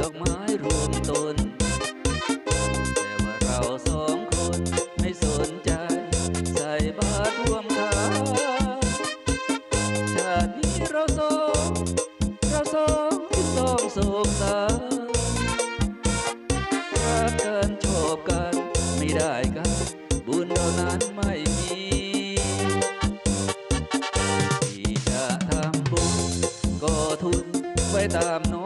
ดอกไม้รวมตน แต่ว่าเราสองคนไม่สนใจ ใส่บาตรรวมทาชาตินี้เราสองเราสองที่ต้องโศกสารักกันชอบกันไม่ได้กัน บุญเรานั้นไม่มีที่จะทำบุญก็ทุนไว้ตามน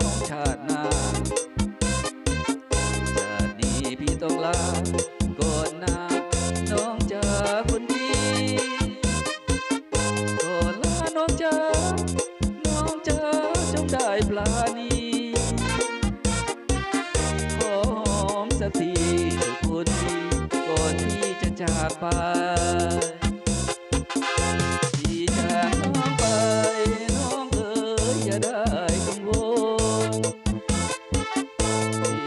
Blani หอมสักทีทุกคนดีก่อนที่จะจากไปที่จากน้องไปน้องเอ๋ยอย่ได้กังวล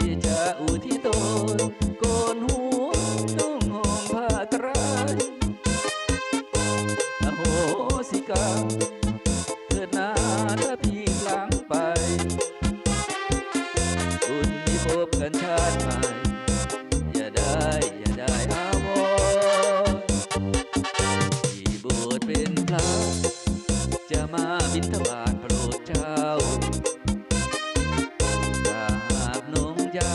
ที่จะอุทิศตนโกนหัวนุ่งห่มผ้าไตรอโหสิกร บินทบาทโปรดเจ้าหากน้องเจ้า